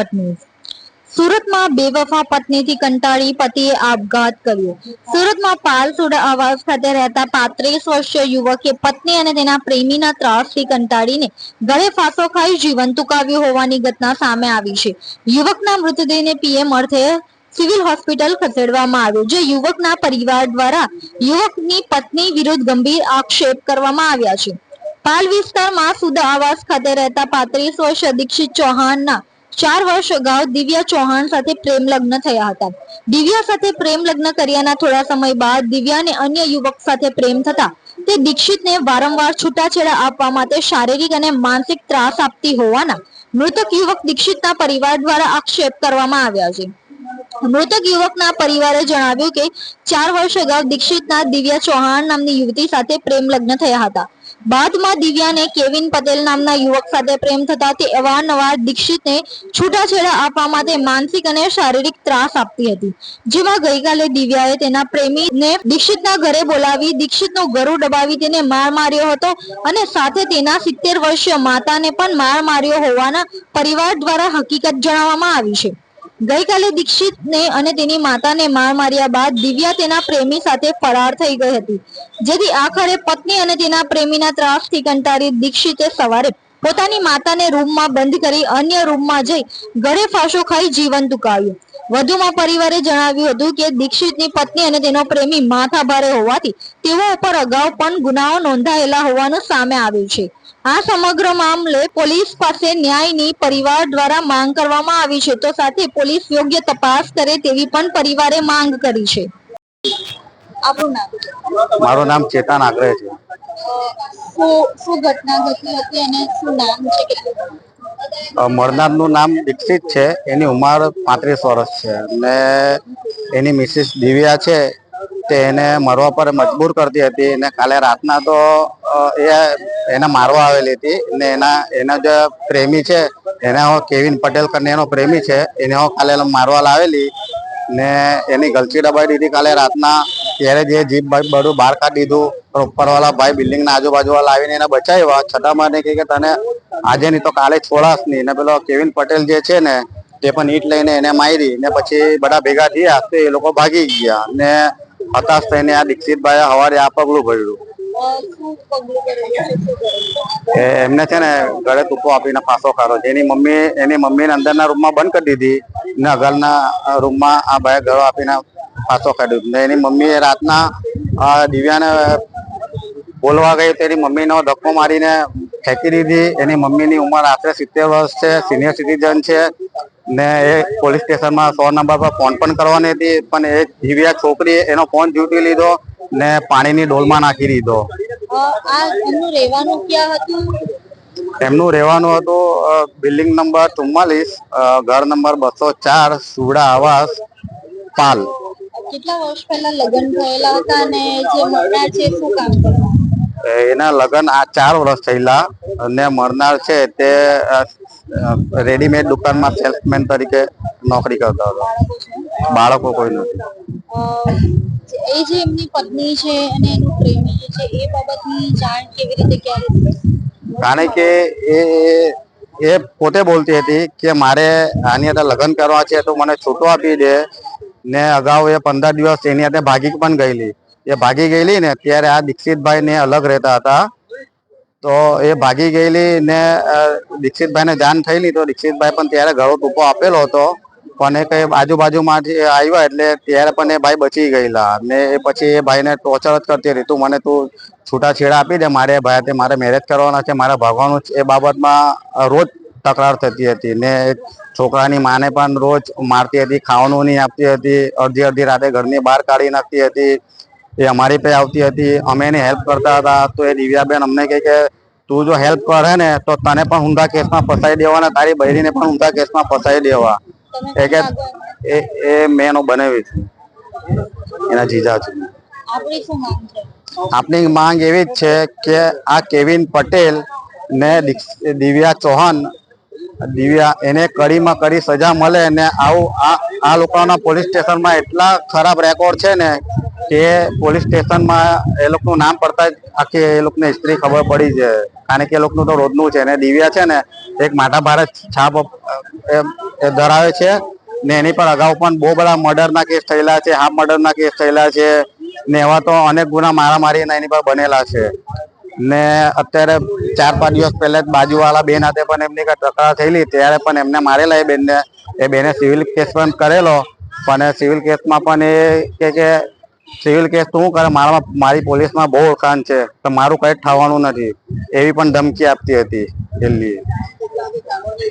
પત્ની. સુરતમાં બેવફા પત્નીથી કંટાળી પતિએ આપઘાત કર્યો. સુરતમાં પાલસુડા આવાસ ખાતે રહેતા પાંત્રીસ વર્ષીય યુવકે પત્ની અને તેના પ્રેમીના ત્રાસથી કંટાળીને ગળે ફાંસો ખાઈ જીવન ટૂંકાવ્યું હોવાની ઘટના સામે આવી છે. યુવકના મૃતદેહને પીએમ અર્થે સિવિલ હોસ્પિટલ ખસેડવામાં આવ્યો, જે યુવકના પરિવાર દ્વારા યુવકની પત્ની વિરુદ્ધ ગંભીર આક્ષેપ કરવામાં આવ્યા છે. પાલ વિસ્તારમાં સુધા આવાસ ખાતે રહેતા પાંત્રીસ વર્ષ દીક્ષિત ચૌહાણના ચાર વર્ષ અગાઉ દિવ્યા ચૌહાણ સાથે પ્રેમ લગ્ન થયા હતા. દિવ્યા સાથે પ્રેમ લગ્ન કર્યાના થોડા સમય બાદ દિવ્યાને અન્ય યુવક સાથે પ્રેમ થતા તે દીક્ષિતને વારંવાર છૂટાછેડા આપવા માટે શારીરિક અને માનસિક ત્રાસ આપતી હોવાના મૃતક યુવક દીક્ષિતના પરિવાર દ્વારા આક્ષેપ કરવામાં આવ્યા છે. મૃતક યુવકના પરિવારે જણાવ્યું કે, ચાર વર્ષ અગાઉ દીક્ષિતના દિવ્યા ચૌહાણ નામની યુવતી સાથે પ્રેમ લગ્ન થયા હતા. બાદમાં દિવ્યાને કેવિન પટેલ નામના યુવક સાથે પ્રેમ થતા તે અવારનવાર દીક્ષિતને છૂટાછેડા આપવા માટે માનસિક અને શારીરિક ત્રાસ આપતી હતી, જેમાં ગઈકાલે દિવ્યાએ તેના પ્રેમીને દીક્ષિતના ઘરે બોલાવી દીક્ષિતનો ગરુ દબાવી તેને માર માર્યો હતો અને સાથે તેના સિત્તેર વર્ષીય માતાને પણ માર માર્યો હોવાના પરિવાર દ્વારા હકીકત જણાવવામાં આવી છે. ગઈકાલે દીક્ષિતને અને તેની માતાને માર માર્યા બાદ દિવ્યા તેના પ્રેમી સાથે ફરાર થઈ ગઈ હતી. જેથી આખરે પત્ની અને તેના પ્રેમીના ત્રાસથી કંટાળી દીક્ષિતે સવારે પોતાની માતાને રૂમમાં બંધ કરી અન્ય રૂમમાં જઈ ગળે ફાંસો ખાઈ જીવન ટૂંકાવ્યું વધુમાં પરિવારે જણાવ્યું હતું કે દીક્ષિતની પત્ની અને તેનો પ્રેમી માથા ભારે હોવાથી તેઓ ઉપર અગાઉ પણ ગુનાઓ નોંધાયેલા હોવાનું સામે આવ્યું છે. આ સમગ્ર મામલે પોલીસ પાસે ન્યાયની પરિવાર દ્વારા માંગ કરવામાં આવી છે. તો સાથે પોલીસ યોગ્ય તપાસ કરે તેવી પણ પરિવારે માંગ કરી છે. મારું નામ ચેતન આગ્રહ છે. શું શું ઘટના ઘટી હતી અને શું નામ છે? મળનારનું નામ દીક્ષિત છે. એની ઉંમર પાંત્રીસ વર્ષ છે. અને એની મિસિસ દિવ્યા છે તે એને મરવા પર મજબૂર કરતી હતી. અને કાલે રાતના તો એ એને મારવા આવેલી હતી. ને એના એના જે પ્રેમી છે, એને કેવિન પટેલ કરીને એનો પ્રેમી છે, એને કાલે મારવા લાવેલી. ને એની ગલચી દબાઈ દીધી કાલે રાતના. ત્યારે જે જીપ બધું બહાર કાઢી દીધું. પણ ઉપરવાળા ભાઈ બિલ્ડિંગના આજુબાજુવાળા આજુબાજુ વાળા આવીને એને બચાવ્યા. છતાં મને કહે કે તને આજે નહીં તો કાલે છોડાસ નહીં ને પેલો કેવિન પટેલ જે છે ને, તે પણ ઈટ લઈને એને મારી ને પછી બધા ભેગા થયા, તે એ લોકો ભાગી ગયા. ને હતાશ થઈને આ દીક્ષિતભાઈ હવારે આ પગલું ભર્યું. એમને છે ને ગળે તૂપો આપીને ફાંસો ખારો. જેની મમ્મી, એની મમ્મીને અંદરના રૂમમાં બંધ કરી દીધી. ને અગલના રૂમમાં આ ભાઈ ગળો આપીને ફાંસો કાઢ્યો. ને એની મમ્મીએ રાતના દિવ્યાને બોલવા ગઈ, તેની મમ્મીનો ધક્કો મારીને ફેંકી દીધી. એની મમ્મીની ઉંમર આશરે સિત્તેર વર્ષ છે સિનિયર સિટીઝન છે. ને એ પોલીસ સ્ટેશનમાં સો નંબર પર ફોન પણ કરવાની હતી. પણ એ જીવ્યા છોકરીએ એનો ફોન ઝૂંટી લીધો ને પાણીની ડોલમાં નાખી દીધો. એમનું રહેવાનું હતું? બિલ્ડિંગ નંબર ચુમ્માલીસ ઘર નંબર બસો ચાર સુડા આવાસ પાલ. કેટલા વર્ષ પહેલા લગ્ન થયેલા હતા અને જે મરનાર છે શું કામ કરતા એના લગ્ન આ ચાર વર્ષ થયેલા અને મરનાર છે તે રેડીમેડ દુકાનમાં સેલ્સમેન તરીકે નોકરી કરતા હતા. બાળકો કોઈ નથી. એ જે એમની પત્ની છે અને એનું પ્રેમી જે છે એ બાબતની જાણ કેવી રીતે ક્યારે કારણ કે એ એ પોતે બોલતી હતી કે મારે આની સાથે લગ્ન કરવા છે તો મને છૂટો આપી દે ને અગાઉ એ પંદર દિવસ એની સાથે ભાગી પણ ગયેલી. એ ભાગી ગયેલી ને ત્યારે આ દીક્ષિતભાઈ ને અલગ રહેતા હતા. તો એ ભાગી ગયેલી ને દીક્ષિતભાઈને જાણ થયેલી તો દીક્ષિતભાઈ પણ ત્યારે ગળો ટૂંકો આપેલો હતો. પણ એ કઈ આજુબાજુમાંથી આવ્યા એટલે ત્યારે પણ એ ભાઈ બચી ગયેલા ને એ પછી એ ભાઈને ટોર્ચર જ કરતી હતી તું મને તું છૂટાછેડા આપી દે, મારે ભાઈ તે મારે મેરેજ કરવાના છે, મારે ભાગવાનું છે. એ બાબતમાં રોજ તકરાર થતી હતી ને છોકરાની માને પણ રોજ મારતી હતી, ખાવાનું નહીં આપતી હતી, અડધી અડધી રાતે ઘરની બહાર કાઢી નાખતી હતી. એ અમારી પાસે આવતી હતી. અમે એની હેલ્પ કરતા હતા. તો એ દિવ્યાબેન અમને કહે કે તું જો હેલ્પ કરે ને તો તને પણ ઊંધા કેસમાં ફસાઈ દેવા અને તારી બહેરીને પણ ઊંધા કેસમાં ફસાઈ દેવા. એ કે એ મેં એનો બનાવી છું. એના જીજા છું. આપની માંગ એવી જ છે કે આ કેવિન પટેલ ને દિવ્યા ચૌહાણ દિવ્યા એને કડીમાં કડી સજા મળે ને આવું આ આ લોકોના પોલીસ સ્ટેશનમાં એટલા ખરાબ રેકોર્ડ છે ને તે પોલીસ સ્ટેશનમાં એ લોકોનું નામ પડતા જ આખી એ લોકોને હિસ્ટ્રી ખબર પડી છે. કારણ કે એ લોકોનું તો રોજનું છે ને, દિવ્યા છે ને, એક માટા ભારત છાપ એ ધરાવે છે. ને એની પર અગાઉ પણ બહુ બધા મર્ડરના કેસ થયેલા છે, હાફ મર્ડરના કેસ થયેલા છે. ને એવા તો અનેક ગુના મારામારી એની પર બનેલા છે. ને અત્યારે ચાર પાંચ દિવસ પહેલા જ બાજુવાળા બેન હાથે પણ એમની કઈ તકરાર થયેલી, ત્યારે પણ એમને મારેલા એ બેનને, એ બેને સિવિલ કેસ પણ કરેલો. પણ સિવિલ કેસમાં પણ એ કે સિવિલ કેસ શું કરે? મારામાં, મારી પોલીસમાં બહુ ઓળખાણ છે તો મારું કંઈક થવાનું નથી. એવી પણ ધમકી આપતી હતી દિલ્હી.